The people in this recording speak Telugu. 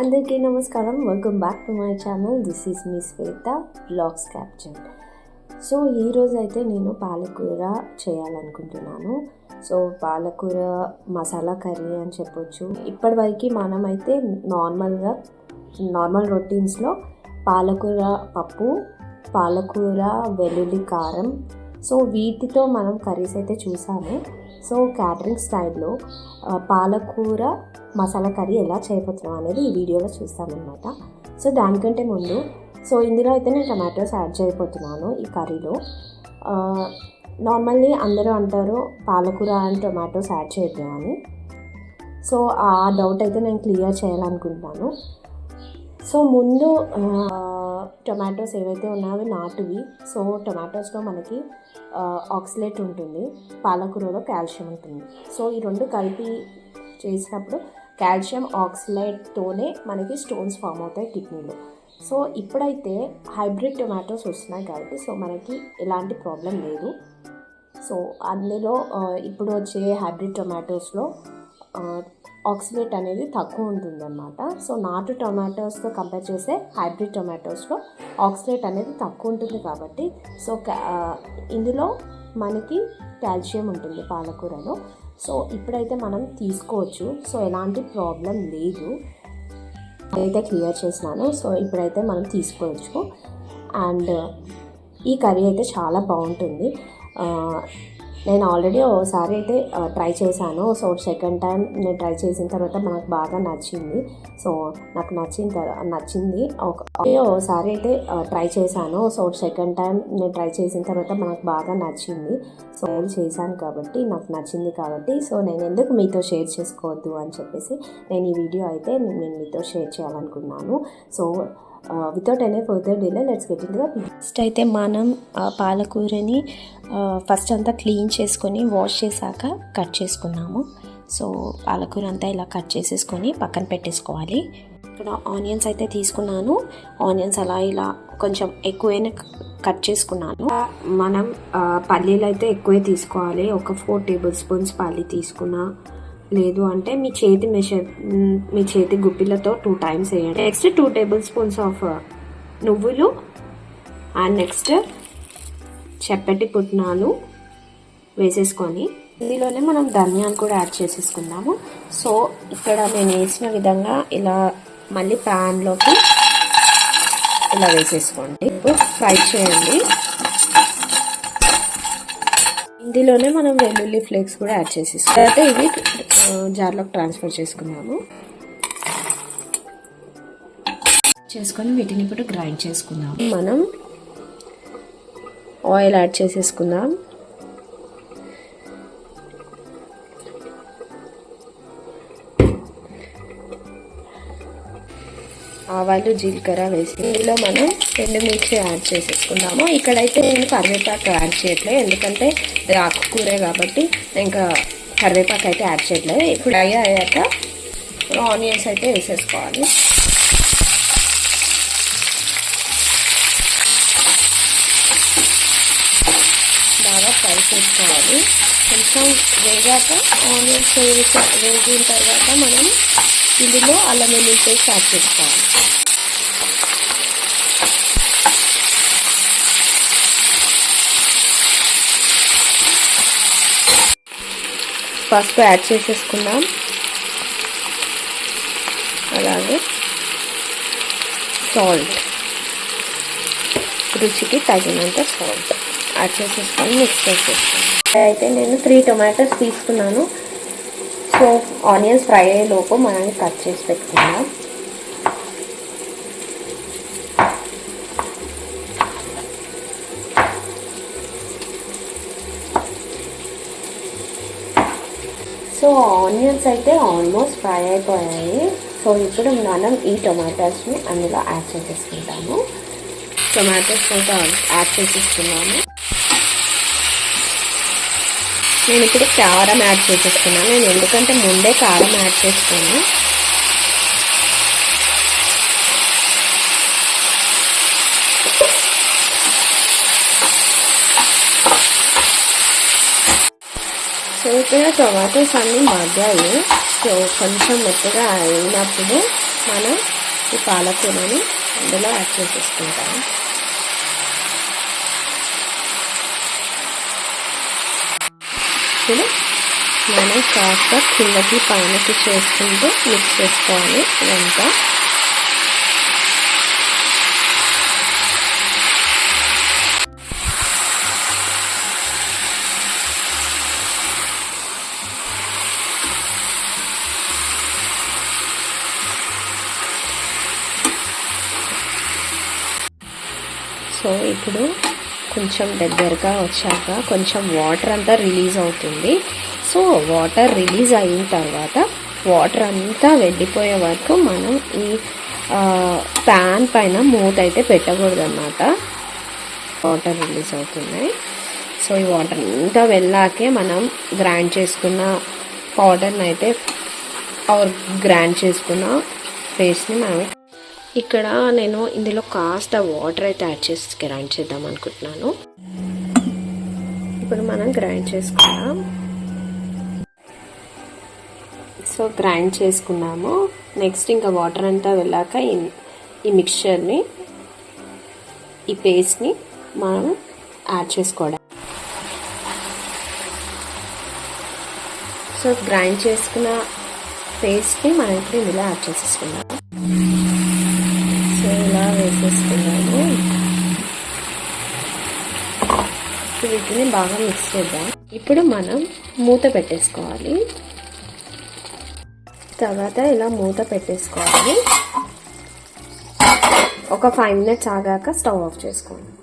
అందరికీ నమస్కారం. Welcome back to my channel this is me Swetha blogs capture so ఈరోజు అయితే నేను పాలకూర చేయాలనుకుంటున్నాను. సో పాలకూర మసాలా కర్రీ అని చెప్పొచ్చు. ఇప్పటివరకు మనమైతే నార్మల్గా నార్మల్ రొటీన్స్లో పాలకూర పప్పు పాలకూర వెల్లుల్లి కారం సో వీటితో మనం కర్రీస్ అయితే చూసాము. సో క్యాటరింగ్ స్టైల్లో పాలకూర మసాలా కర్రీ ఎలా చేయబోతున్నాం అనేది ఈ వీడియోలో చూస్తామన్నమాట. సో దానికంటే ముందు సో ఇందులో అయితే నేను టమాటోస్ యాడ్ చేయబోతున్నాను ఈ కర్రీలో. నార్మల్లీ అందరూ అంటారు పాలకూర అండ్ టొమాటోస్ యాడ్ చేద్దాం అని. సో ఆ డౌట్ అయితే నేను క్లియర్ చేయాలనుకుంటున్నాను. సో ముందు టొమాటోస్ ఏవైతే ఉన్నాయో అవి నాటువి. సో టొమాటోస్లో మనకి ఆక్సిలేట్ ఉంటుంది. పాలకూరలో కాల్షియం ఉంటుంది. సో ఈ రెండు కలిపి చేసినప్పుడు కాల్షియం ఆక్సిలేట్తోనే మనకి స్టోన్స్ ఫామ్ అవుతాయి కిడ్నీలో. సో ఇప్పుడైతే హైబ్రిడ్ టొమాటోస్ వస్తున్నాయి కాబట్టి సో మనకి ఎలాంటి ప్రాబ్లం లేదు. సో అందులో ఇప్పుడు వచ్చే హైబ్రిడ్ టొమాటోస్లో ఆక్సిలేట్ అనేది తక్కువ ఉంటుందన్నమాట. సో నాటు టొమాటోస్తో కంపేర్ చేస్తే హైబ్రిడ్ టొమాటోస్లో ఆక్సిలేట్ అనేది తక్కువ ఉంటుంది కాబట్టి సో ఇందులో మనకి కాల్షియం ఉంటుంది పాలకూరలో. సో ఇప్పుడైతే మనం తీసుకోవచ్చు. సో ఎలాంటి ప్రాబ్లం లేదు. అయితే క్లియర్ చేసినాను. సో ఇప్పుడైతే మనం తీసుకోవచ్చు. అండ్ ఈ కర్రీ అయితే చాలా బాగుంటుంది. నేను ఆల్రెడీ ఒకసారి అయితే ట్రై చేశాను. సో సెకండ్ టైం నేను ట్రై చేసిన తర్వాత మనకు బాగా నచ్చింది. సో నాకు నచ్చిన తర్వాత నచ్చింది. ఒకసారి అయితే ట్రై చేశాను. సో సెకండ్ టైం నేను ట్రై చేసిన తర్వాత మనకు బాగా నచ్చింది. సో నేను చేశాను కాబట్టి నాకు నచ్చింది కాబట్టి సో నేను ఎందుకు మీతో షేర్ చేసుకోవద్దు అని చెప్పేసి నేను ఈ వీడియో అయితే నేను మీతో షేర్ చేయాలనుకున్నాను. So without any further delay let's get in the first అయితే మనం పాలకూరని ఫస్ట్ అంతా క్లీన్ చేసుకొని వాష్ చేశాక కట్ చేసుకున్నాము. సో పాలకూర అంతా ఇలా కట్ చేసేసుకొని పక్కన పెట్టేసుకోవాలి. ఇక్కడ ఆనియన్స్ అయితే తీసుకున్నాను. ఆనియన్స్ అలా ఇలా కొంచెం ఎక్కువైనా కట్ చేసుకున్నాను. మనం పల్లీలు అయితే ఎక్కువే తీసుకోవాలి. ఒక ఫోర్ టేబుల్ స్పూన్స్ పల్లి తీసుకున్నా. లేదు అంటే మీ చేతి మెషర్ మీ చేతి గుప్పిలతో టూ టైమ్స్ వేయండి. Next two table spoons of నువ్వులు అండ్ నెక్స్ట్ చెప్పటి పుట్నాలు వేసేసుకొని ఇందులోనే మనం ధనియాలు కూడా యాడ్ చేసేసుకుందాము. సో ఇక్కడ నేను వేసిన విధంగా ఇలా మళ్ళీ ప్యాన్లోకి ఇలా వేసేసుకోండి. ఇప్పుడు ఫ్రై చేయండి. ఇందులోనే మనం వెల్లుల్లి ఫ్లేక్స్ కూడా యాడ్ చేసేసుకోవాలి అయితే ఇవి జార్లోకి ట్రాన్స్ఫర్ చేసుకున్నాము చేసుకొని వీటిని ఇప్పుడు గ్రైండ్ చేసుకుందాం. మనం ఆయిల్ యాడ్ చేసేసుకుందాం. ఆవాలు జీలకర్ర వేసి ఇందులో మనం ఎండుమిర్చి యాడ్ చేసేసుకుందాము. ఇక్కడైతే నేను కరివేపాకు యాడ్ చేయట్లేదు. ఎందుకంటే ఇది ఆకుకూరే కాబట్టి ఇంకా కరివేపాకు అయితే యాడ్ చేయట్లేదు. ఇప్పుడు ఫ్రై అయ్యాక ఆనియన్స్ అయితే వేసేసుకోవాలి. బాగా ఫ్రై చేసుకోవాలి. కొంచెం వేగాక ఆనియన్స్ వేసా వేగిన తర్వాత మనం ఇందులో అల్లం వెల్లుల్లి పేస్ట్ యాడ్ చేసుకోవాలి. పసుపు యాడ్ చేసేసుకుందాం. అలాగే సాల్ట్. రుచికి తగినంత సాల్ట్ యాడ్ చేసేసుకొని మిక్స్ చేసేసుకున్నాను అయితే నేను త్రీ టొమాటోస్ తీసుకున్నాను. సో ఆనియన్స్ ఫ్రై అయ్యే లోపు మనం కట్ చేసి పెట్టుకుందాం. సో ఆనియన్స్ అయితే ఆల్మోస్ట్ ఫ్రై అయిపోయాయి. సో ఇప్పుడు మనం ఈ టొమాటోస్ని అందులో యాడ్ చేసేసుకుంటాము. టొమాటోస్ అయితే యాడ్ చేసేసుకున్నాము. నేను ఇప్పుడు కారం యాడ్ చేసేసుకున్నాను. నేను ఎందుకంటే ముందే కారం యాడ్ చేసుకున్నాను సో టొమాటోస్ అన్నీ మగ్గాయి సో కొంచెం మెత్తగా అయినప్పుడు మనం ఈ పాలకూరని అందులో యాడ్ చేసేసుకుంటాం. ఇప్పుడు మనం కాస్త కిందకి పైనకి చేసుకుంటూ మిక్స్ చేసుకోవాలి. ఇదంతా సో ఇప్పుడు కొంచెం దగ్గరగా వచ్చాక కొంచెం వాటర్ అంతా రిలీజ్ అవుతుంది. సో వాటర్ రిలీజ్ అయిన తర్వాత వాటర్ అంతా వెళ్ళిపోయే వరకు మనం ఈ ప్యాన్ పైన మూత అయితే పెట్టకూడదు అన్నమాట వాటర్ రిలీజ్ అవుతున్నాయి. సో ఈ వాటర్ అంతా వెళ్ళాకే మనం గ్రైండ్ చేసుకున్న పౌడర్ని అయితే ఆర్ గ్రైండ్ చేసుకున్న పేస్ట్ని మనం ఇక్కడ నేను ఇందులో కాస్త వాటర్ అయితే యాడ్ చేసి గ్రైండ్ చేద్దాం అనుకుంటున్నాను. ఇప్పుడు మనం గ్రైండ్ చేసుకుందాం. సో గ్రైండ్ చేసుకున్నాము. నెక్స్ట్ ఇంకా వాటర్ అంతా వెళ్ళాక ఈ ఈ మిక్చర్ని ఈ పేస్ట్ని మనం యాడ్ చేసుకోవడం. సో గ్రైండ్ చేసుకున్న పేస్ట్ని మనం ఇప్పుడు ఇందులో యాడ్ చేసేసుకుందాం. ఇలా వీటిని బాగా మిక్స్ చేద్దాం. ఇప్పుడు మనం మూత పెట్టేసుకోవాలి. తర్వాత ఇలా మూత పెట్టేసుకోవాలి. ఒక ఫైవ్ మినిట్స్ ఆగాక స్టవ్ ఆఫ్ చేసుకోండి